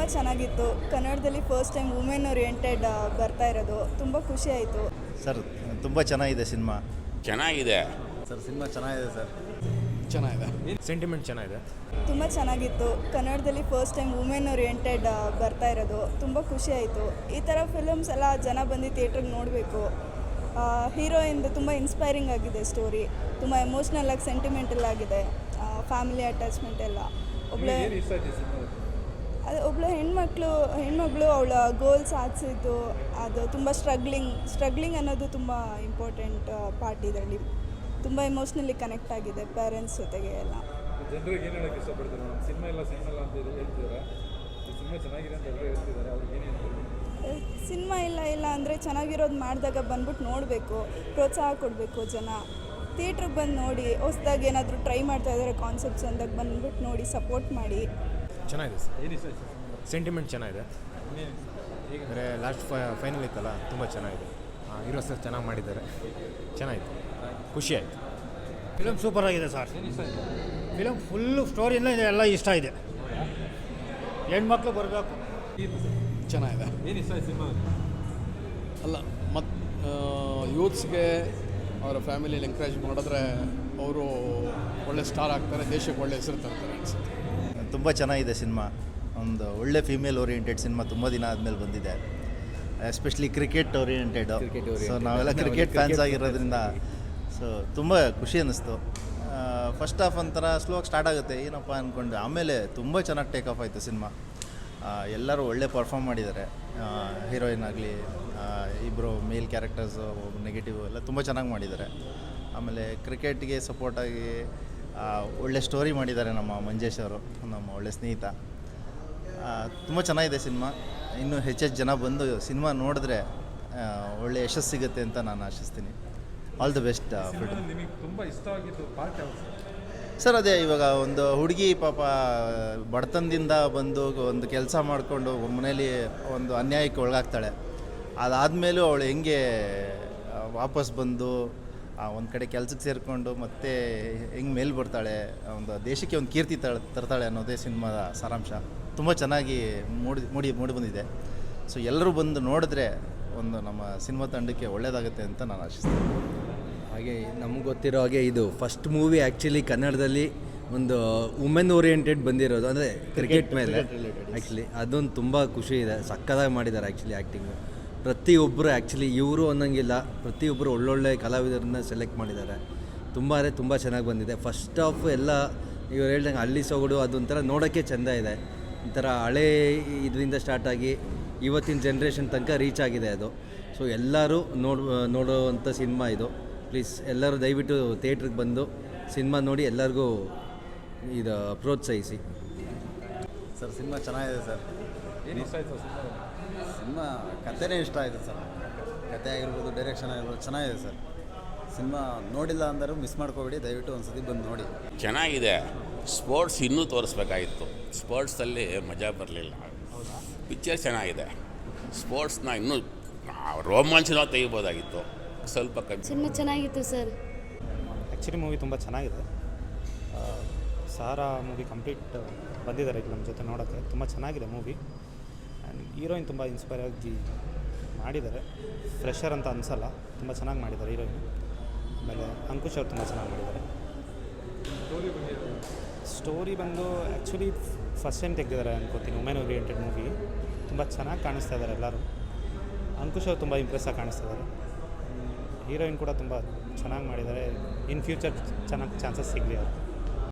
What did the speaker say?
ತುಂಬ ಚೆನ್ನಾಗಿತ್ತು. ಕನ್ನಡದಲ್ಲಿ ಫಸ್ಟ್ ಟೈಮ್ ವುಮೆನ್ ಓರಿಯೆಂಟೆಡ್ ಬರ್ತಾ ಇರೋದು. ತುಂಬ ಖುಷಿ ಆಯಿತು. ಸರ್ ತುಂಬ ಚೆನ್ನಾಗಿದೆ ಸಿನಿಮಾ. ಚೆನ್ನಾಗಿದೆ. ಸರ್ ಸಿನಿಮಾ ಚೆನ್ನಾಗಿದೆ ಸರ್. ಚೆನ್ನಾಗಿದೆ. ಸೆಂಟಿಮೆಂಟ್ ಚೆನ್ನಾಗಿದೆ. ತುಂಬ ಚೆನ್ನಾಗಿತ್ತು. ಕನ್ನಡದಲ್ಲಿ ಫಸ್ಟ್ ಟೈಮ್ ವುಮೆನ್ ಓರಿಯೆಂಟೆಡ್ ಬರ್ತಾ ಇರೋದು. ತುಂಬ ಖುಷಿ ಆಯಿತು. ಈ ಥರ ಫಿಲಮ್ಸ್ ಎಲ್ಲ ಜನ ಬಂದು ಥಿಯೇಟ್ರಿಗೆ ನೋಡಬೇಕು. ಹೀರೋಯಿಂದ ತುಂಬ ಇನ್ಸ್ಪೈರಿಂಗ್ ಆಗಿದೆ ಸ್ಟೋರಿ ತುಂಬ ಎಮೋಷ್ನಲ್ ಆಗಿ ಸೆಂಟಿಮೆಂಟಲ್ ಆಗಿದೆ. ಫ್ಯಾಮಿಲಿ ಅಟ್ಯಾಚ್ಮೆಂಟ್ ಎಲ್ಲ. ಒಬ್ಬಳೆ ಅದು ಒಬ್ಬಳು ಹೆಣ್ಮಕ್ಳು ಹೆಣ್ಮಗಳು ಅವಳ ಗೋಲ್ ಸಾಧಿಸಿದ್ದು ಅದು ತುಂಬ ಸ್ಟ್ರಗ್ಲಿಂಗ್ ಸ್ಟ್ರಗ್ಲಿಂಗ್ ಅನ್ನೋದು ತುಂಬ ಇಂಪಾರ್ಟೆಂಟ್ ಪಾರ್ಟ್ ಇದರಲ್ಲಿ. ತುಂಬ ಎಮೋಷ್ನಲಿ ಕನೆಕ್ಟ್ ಆಗಿದೆ ಪೇರೆಂಟ್ಸ್ ಜೊತೆಗೆ ಎಲ್ಲ. ಜನರಿಗೆ ಏನು ಹೇಳಕ್ಕೆ ಇಷ್ಟಪಡ್ತಾರೆ? ಮೇಡಮ್ ಸಿನಿಮಾ ಎಲ್ಲ ಸಿನಿಮಾ ಎಲ್ಲ ಅಂತ ಹೇಳಿ ಹೇಳ್ತಿದ್ದಾರೆ ಸಿನಿಮಾ ಚೆನ್ನಾಗಿದೆ ಅಂತ ಎಲ್ಲರೂ ಹೇಳ್ತಿದ್ದಾರೆ ಅವ್ರಿಗೆ ಏನು ಸಿನಿಮಾ ಇಲ್ಲ ಇಲ್ಲ ಅಂದರೆ ಚೆನ್ನಾಗಿರೋದು ಮಾಡಿದಾಗ ಬಂದ್ಬಿಟ್ಟು ನೋಡಬೇಕು ಪ್ರೋತ್ಸಾಹ ಕೊಡಬೇಕು ಜನ. ಥಿಯೇಟ್ರಿಗೆ ಬಂದು ನೋಡಿ ಹೊಸ್ದಾಗಿ ಏನಾದರೂ ಟ್ರೈ ಮಾಡ್ತಾ ಇದ್ದಾರೆ ಕಾನ್ಸೆಪ್ಟ್ಸ್ ಅಂದಾಗ ಬಂದ್ಬಿಟ್ಟು ನೋಡಿ ಸಪೋರ್ಟ್ ಮಾಡಿ. ಚೆನ್ನಾಗಿದೆ ಸರ್. ಸೆಂಟಿಮೆಂಟ್ ಚೆನ್ನಾಗಿದೆ. ಅಂದರೆ ಲಾಸ್ಟ್ ಫೈನಲ್ ಇತ್ತಲ್ಲ ತುಂಬ ಚೆನ್ನಾಗಿದೆ. ಹೀರೋ ಸರ್ ಚೆನ್ನಾಗಿ ಮಾಡಿದ್ದಾರೆ. ಚೆನ್ನಾಗಿತ್ತು ಖುಷಿ ಆಯಿತು. ಫಿಲಮ್ ಸೂಪರ್ ಆಗಿದೆ ಸರ್? ಫಿಲಮ್ ಫುಲ್ಲು ಸ್ಟೋರಿಯಿಂದ ಎಲ್ಲ ಇಷ್ಟ ಇದೆ. ಹೆಣ್ಮಕ್ಳು ಬರಬೇಕು. ಚೆನ್ನಾಗಿದೆ. ಅಲ್ಲ ಮತ್ತು ಯೂತ್ಸ್ಗೆ ಅವರ ಫ್ಯಾಮಿಲಿಯಲ್ಲಿ ಎಂಕರೇಜ್ ಮಾಡಿದ್ರೆ ಅವರು ಒಳ್ಳೆ ಸ್ಟಾರ್ ಆಗ್ತಾರೆ ದೇಶಕ್ಕೆ ಒಳ್ಳೆ ಹೆಸರು ತರ್ತಾರೆ ಅನಿಸುತ್ತೆ. ತುಂಬ ಚೆನ್ನಾಗಿದೆ ಸಿನಿಮಾ. ಒಂದು ಒಳ್ಳೆ ಫೀಮೇಲ್ ಓರಿಯೆಂಟೆಡ್ ಸಿನಿಮಾ ತುಂಬ ದಿನ ಆದಮೇಲೆ ಬಂದಿದೆ. ಎಸ್ಪೆಷಲಿ ಕ್ರಿಕೆಟ್ ಓರಿಯೆಂಟೆಡ್ ಸೊ ನಾವೆಲ್ಲ ಕ್ರಿಕೆಟ್ ಫ್ಯಾನ್ಸ್ ಆಗಿರೋದ್ರಿಂದ ಸೊ ತುಂಬ ಖುಷಿ ಅನ್ನಿಸ್ತು. ಫಸ್ಟ್ ಆಫ್ ಒಂಥರ ಸ್ಲೋ ಆಗಿ ಸ್ಟಾರ್ಟ್ ಆಗುತ್ತೆ. ಏನಪ್ಪ ಅಂದ್ಕೊಂಡು ಆಮೇಲೆ ತುಂಬ ಚೆನ್ನಾಗಿ ಟೇಕ್ ಆಫ್ ಆಯಿತು ಸಿನಿಮಾ. ಎಲ್ಲರೂ ಒಳ್ಳೆ ಪರ್ಫಾರ್ಮ್ ಮಾಡಿದ್ದಾರೆ. ಹೀರೋಯಿನ್ ಆಗಲಿ ಇಬ್ಬರು ಮೇಲ್ ಕ್ಯಾರೆಕ್ಟರ್ಸು ನೆಗೆಟಿವ್ ಎಲ್ಲ ತುಂಬ ಚೆನ್ನಾಗಿ ಮಾಡಿದ್ದಾರೆ. ಆಮೇಲೆ ಕ್ರಿಕೆಟ್ಗೆ ಸಪೋರ್ಟಾಗಿ ಒಳ್ಳೆ ಸ್ಟೋರಿ ಮಾಡಿದ್ದಾರೆ ನಮ್ಮ ಮಂಜೇಶ್ ಅವರು ನಮ್ಮ ಒಳ್ಳೆ ಸ್ನೇಹಿತ. ತುಂಬ ಚೆನ್ನಾಗಿದೆ ಸಿನಿಮಾ. ಇನ್ನೂ ಹೆಚ್ಚೆಚ್ಚು ಜನ ಬಂದು ಸಿನಿಮಾ ನೋಡಿದ್ರೆ ಒಳ್ಳೆ ಯಶಸ್ಸು ಸಿಗುತ್ತೆ ಅಂತ ನಾನು ಆಶಿಸ್ತೀನಿ. ಆಲ್ ದಿ ಬೆಸ್ಟ್ ತುಂಬ ಇಷ್ಟ ಆಗಿದ್ದು ಪಾರ್ಟ್ ಸರ್? ಸರ್ ಅದೇ ಇವಾಗ ಒಂದು ಹುಡುಗಿ ಪಾಪ ಬಡತನದಿಂದ ಬಂದು ಒಂದು ಕೆಲಸ ಮಾಡಿಕೊಂಡು ಮನೇಲಿ ಒಂದು ಅನ್ಯಾಯಕ್ಕೆ ಒಳಗಾಗ್ತಾಳೆ. ಅದಾದಮೇಲೂ ಅವಳು ಹೆಂಗೆ ವಾಪಸ್ ಬಂದು ಒಂದು ಕಡೆ ಕೆಲಸಕ್ಕೆ ಸೇರಿಕೊಂಡು ಮತ್ತೆ ಹೆಂಗೆ ಮೇಲೆ ಬರ್ತಾಳೆ ಒಂದು ದೇಶಕ್ಕೆ ಒಂದು ಕೀರ್ತಿ ತರ್ತಾಳೆ ಅನ್ನೋದೇ ಸಿನಿಮಾದ ಸಾರಾಂಶ. ತುಂಬ ಚೆನ್ನಾಗಿ ಮೂಡಿ ಮೂಡಿ ಮೂಡಿ ಬಂದಿದೆ. ಸೊ ಎಲ್ಲರೂ ಬಂದು ನೋಡಿದ್ರೆ ಒಂದು ನಮ್ಮ ಸಿನಿಮಾ ತಂಡಕ್ಕೆ ಒಳ್ಳೆಯದಾಗುತ್ತೆ ಅಂತ ನಾನು ಆಶಿಸ್ತೀನಿ. ಹಾಗೆ ನಮ್ಗೆ ಗೊತ್ತಿರೋ ಹಾಗೆ ಇದು ಫಸ್ಟ್ ಮೂವಿ ಆ್ಯಕ್ಚುಲಿ ಕನ್ನಡದಲ್ಲಿ ಒಂದು ವುಮೆನ್ ಓರಿಯೆಂಟೆಡ್ ಬಂದಿರೋದು ಅಂದರೆ ಕ್ರಿಕೆಟ್ ಮೇಲೆ. ಆ್ಯಕ್ಚುಲಿ ಅದೊಂದು ತುಂಬ ಖುಷಿ ಇದೆ. ಸಕ್ಕದಾಗಿ ಮಾಡಿದ್ದಾರೆ ಆ್ಯಕ್ಚುಲಿ ಆ್ಯಕ್ಟಿಂಗು ಪ್ರತಿಯೊಬ್ಬರು ಆ್ಯಕ್ಚುಲಿ ಇವರು ಅನ್ನೋಂಗಿಲ್ಲ. ಪ್ರತಿಯೊಬ್ಬರು ಒಳ್ಳೊಳ್ಳೆ ಕಲಾವಿದರನ್ನ ಸೆಲೆಕ್ಟ್ ಮಾಡಿದ್ದಾರೆ. ತುಂಬ ಅಂದರೆ ತುಂಬ ಚೆನ್ನಾಗಿ ಬಂದಿದೆ. ಫಸ್ಟ್ ಆಫ್ ಎಲ್ಲ ಇವ್ರು ಹೇಳ್ದಂಗೆ ಹಳ್ಳಿ ಸೊಗಡು ಅದೊಂಥರ ನೋಡೋಕ್ಕೆ ಚೆಂದ ಇದೆ. ಒಂಥರ ಹಳೆ ಇದರಿಂದ ಸ್ಟಾರ್ಟ್ ಆಗಿ ಇವತ್ತಿನ ಜನ್ರೇಷನ್ ತನಕ ರೀಚ್ ಆಗಿದೆ ಅದು. ಸೊ ಎಲ್ಲರೂ ನೋಡ್ ನೋಡುವಂಥ ಸಿನಿಮಾ ಇದು. ಪ್ಲೀಸ್ ಎಲ್ಲರೂ ದಯವಿಟ್ಟು ಥಿಯೇಟ್ರಿಗೆ ಬಂದು ಸಿನಿಮಾ ನೋಡಿ ಎಲ್ಲರಿಗೂ ಇದು ಪ್ರೋತ್ಸಾಹಿಸಿ. ಸರ್ ಸಿನಿಮಾ ಚೆನ್ನಾಗಿದೆ ಸರ್ ಏನು ಇಷ್ಟ ಆಯ್ತು ಸಿನಿಮಾ ಸಿನಿಮಾ ಕಥೆನೇ ಇಷ್ಟ ಆಯಿತು ಸರ್. ಕತೆ ಆಗಿರ್ಬೋದು ಡೈರೆಕ್ಷನ್ ಆಗಿರ್ಬೋದು ಚೆನ್ನಾಗಿದೆ ಸರ್. ಸಿನಿಮಾ ನೋಡಿಲ್ಲ ಅಂದರೂ ಮಿಸ್ ಮಾಡ್ಕೋಬೇಡಿ ದಯವಿಟ್ಟು ಒಂದು ಸತಿ ಬಂದು ನೋಡಿ. ಚೆನ್ನಾಗಿದೆ. ಸ್ಪೋರ್ಟ್ಸ್ ಇನ್ನೂ ತೋರಿಸ್ಬೇಕಾಗಿತ್ತು. ಸ್ಪೋರ್ಟ್ಸಲ್ಲಿ ಮಜಾ ಬರಲಿಲ್ಲ. ಪಿಕ್ಚರ್ ಚೆನ್ನಾಗಿದೆ. ಸ್ಪೋರ್ಟ್ಸ್ನ ಇನ್ನೂ ರೋಮಾಂಚನ ತೆಗಿಬೋದಾಗಿತ್ತು. ಸ್ವಲ್ಪ ಕಮ್ಮಿ. ಸಿನಿಮಾ ಚೆನ್ನಾಗಿತ್ತು ಸರ್. ಆ್ಯಕ್ಚುಲಿ ಮೂವಿ ತುಂಬ ಚೆನ್ನಾಗಿದೆ. ಆ, ಸಾರಾ ಮೂವಿ ಕಂಪ್ಲೀಟ್ ಬಂದಿದ್ದಾರೆ ಈಗ ನಮ್ಮ ಜೊತೆ ನೋಡೋಕ್ಕೆ. ತುಂಬ ಚೆನ್ನಾಗಿದೆ ಮೂವಿ ಆ್ಯಂಡ್ ಹೀರೋಯಿನ್ ತುಂಬ ಇನ್ಸ್ಪೈರ್ ಆಗಿ ಮಾಡಿದ್ದಾರೆ. ಫ್ರೆಶರ್ ಅಂತ ಅನಿಸಲ್ಲ ತುಂಬ ಚೆನ್ನಾಗಿ ಮಾಡಿದ್ದಾರೆ ಹೀರೋಯಿನ್. ಆಮೇಲೆ ಅಂಕುಶ್ ಅವ್ರು ತುಂಬ ಚೆನ್ನಾಗಿ ಮಾಡಿದ್ದಾರೆ. ಸ್ಟೋರಿ ಬಂದು ಆ್ಯಕ್ಚುಲಿ ಫಸ್ಟ್ ಟೈಮ್ ತೆಗೆದಿದ್ದಾರೆ ಅನ್ಕೋತೀನಿ ವುಮೆನ್ ಓರಿಯೆಂಟೆಡ್ ಮೂವಿ ತುಂಬ ಚೆನ್ನಾಗಿ ಕಾಣಿಸ್ತಾ ಇದ್ದಾರೆ ಎಲ್ಲರೂ. ಅಂಕುಶ್ ಅವ್ರು ತುಂಬ ಇಂಪ್ರೆಸ್ ಆಗಿ ಕಾಣಿಸ್ತಾ ಇದ್ದಾರೆ. ಹೀರೋಯಿನ್ ಕೂಡ ತುಂಬ ಚೆನ್ನಾಗಿ ಮಾಡಿದ್ದಾರೆ. ಇನ್ ಫ್ಯೂಚರ್ ಚೆನ್ನಾಗಿ ಚಾನ್ಸಸ್ ಸಿಗಲಿ ಅವರು